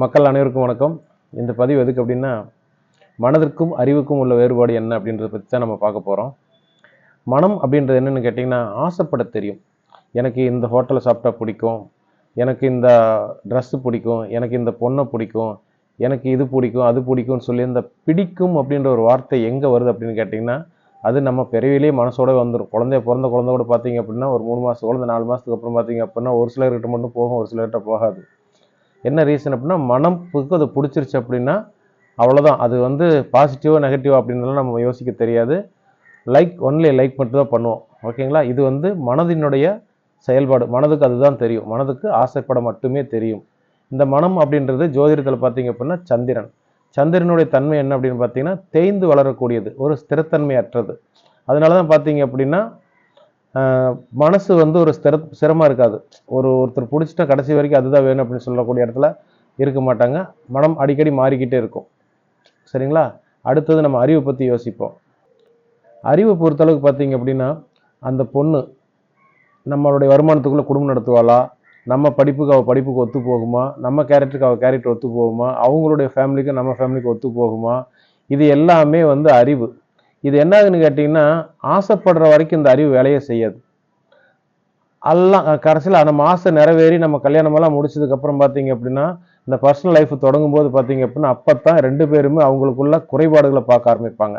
மக்கள் அனைவருக்கும் வணக்கம். இந்த பதிவு எதுக்கு அப்படின்னா மனதிற்கும் அறிவுக்கும் உள்ள வேறுபாடு என்ன அப்படின்றத பற்றி தான் நம்ம பார்க்க போகிறோம் மனம் அப்படின்றது என்னென்னு கேட்டிங்கன்னா ஆசைப்பட தெரியும். எனக்கு இந்த ஹோட்டலில் சாப்பிட்டா பிடிக்கும். எனக்கு இந்த ட்ரெஸ்ஸு பிடிக்கும். எனக்கு இந்த பொண்ணை பிடிக்கும். எனக்கு இது பிடிக்கும் அது பிடிக்கும்னு சொல்லி இந்த பிடிக்கும் அப்படின்ற ஒரு வார்த்தை எங்கே வருது அப்படின்னு கேட்டிங்கன்னா அது நம்ம பிறவிலேயே மனசோட வந்துடும் குழந்தைய பிறந்த குழந்தை கூட பார்த்தீங்க அப்படின்னா ஒரு மூணு மாதம் குழந்தை நாலு மாதத்துக்கு அப்புறம் பார்த்தீங்க அப்படின்னா ஒரு சிலர்கிட்ட மட்டும் போகும் ஒரு சிலர்கிட்ட போகாது. என்ன ரீசன் அப்படின்னா மனப்புக்கு அது பிடிச்சிருச்சு அப்படின்னா அவ்வளோதான் அது வந்து பாசிட்டிவாக நெகட்டிவா அப்படின்றலாம் நம்ம யோசிக்க தெரியாது. லைக் ஒன்லி லைக் மட்டும் தான் பண்ணுவோம் ஓகேங்களா இது வந்து மனதினுடைய செயல்பாடு. மனதுக்கு அதுதான் தெரியும். மனதுக்கு ஆசைப்பட மட்டுமே தெரியும். இந்த மனம் அப்படின்றது ஜோதிடத்தில் பார்த்தீங்க அப்படின்னா சந்திரன். சந்திரனுடைய தன்மை என்ன அப்படின்னு பார்த்தீங்கன்னா தேய்ந்து வளரக்கூடியது. ஒரு ஸ்திரத்தன்மை அற்றது அதனால தான் பார்த்தீங்க அப்படின்னா மனசு வந்து ஒரு ஸ்திர சிரமம் இருக்காது. ஒரு ஒருத்தர் பிடிச்சிட்டா கடைசி வரைக்கும் அதுதான் வேணும் அப்படின்னு சொல்லக்கூடிய இடத்துல இருக்க மாட்டாங்க. மனம் அடிக்கடி மாறிக்கிட்டே இருக்கும். சரிங்களா? அடுத்தது நம்ம அறிவை பற்றி யோசிப்போம். அறிவை பொறுத்தளவுக்கு பார்த்தீங்க அப்படின்னா அந்த பொண்ணு நம்மளுடைய வருமானத்துக்குள்ளே குடும்பம் நடத்துவாளா? நம்ம படிப்புக்கு அவள் படிப்புக்கு ஒத்து போகுமா? நம்ம கேரக்டருக்கு அவள் கேரக்டர் ஒத்து போகுமா? அவங்களுடைய ஃபேமிலிக்கு நம்ம ஃபேமிலிக்கு ஒத்து போகுமா? இது எல்லாமே வந்து அறிவு. இது என்னதுன்னு கேட்டிங்கன்னா ஆசைப்படுற வரைக்கும் இந்த அறிவு வேலையை செய்யாது. எல்லாம் கடைசியில் நம்ம ஆசை நிறைவேறி நம்ம கல்யாணமெல்லாம் முடிச்சதுக்கப்புறம் பார்த்தீங்க அப்படின்னா இந்த பர்சனல் லைஃப் தொடங்கும் போது பார்த்தீங்க அப்படின்னா அப்போ தான் ரெண்டு பேருமே அவங்களுக்குள்ள குறைபாடுகளை பார்க்க ஆரம்பிப்பாங்க.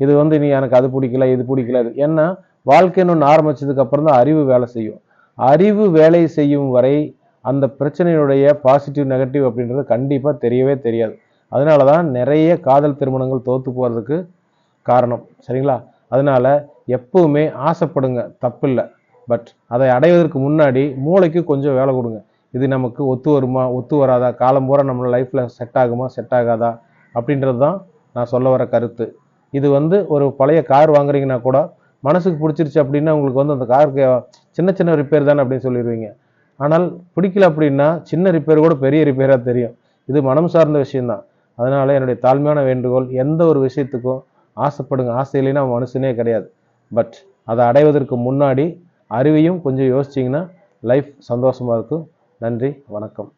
இது வந்து நீ எனக்கு அது பிடிக்கல இது பிடிக்கல இது. ஏன்னா வாழ்க்கைன்னு ஒன்று ஆரம்பிச்சதுக்கப்புறம் தான் அறிவு வேலை செய்யும். அறிவு வேலை செய்யும் வரை அந்த பிரச்சனையினுடைய பாசிட்டிவ் நெகட்டிவ் அப்படின்றது கண்டிப்பாக தெரியவே தெரியாது. அதனால தான் நிறைய காதல் திருமணங்கள் தோற்று போகிறதுக்கு காரணம். சரிங்களா? அதனால எப்பவுமே ஆசைப்படுங்க. தப்பில்லை. பட் அதை அடைவதற்கு முன்னாடி மூளைக்கு கொஞ்சம் வேலை கொடுங்க. இது நமக்கு ஒத்து வருமா? ஒத்து வராதா? காலம் பூரா நம்ம லைஃப்பில் செட் ஆகுமா? செட் ஆகாதா? அப்படின்றது தான் நான் சொல்ல வர கருத்து. இது வந்து ஒரு பழைய கார் வாங்குறீங்கன்னா கூட மனசுக்கு பிடிச்சிருச்சு அப்படின்னா உங்களுக்கு வந்து அந்த காருக்கு சின்ன சின்ன ரிப்பேர் தானே அப்படின்னு சொல்லிடுவீங்க. ஆனால் பிடிக்கல அப்படின்னா சின்ன ரிப்பேர் கூட பெரிய ரிப்பேராக தெரியும். இது மனம் சார்ந்த விஷயம்தான். அதனால் என்னுடைய தாழ்மையான வேண்டுகோள் எந்த ஒரு விஷயத்துக்கும் ஆசைப்படுங்க ஆசை இல்லைன்னா மனுஷனே கிடையாது. பட் அதை அடைவதற்கு முன்னாடி அறிவையும் கொஞ்சம் யோசிச்சிங்கன்னா லைஃப் சந்தோஷமாக இருக்கும். நன்றி வணக்கம்.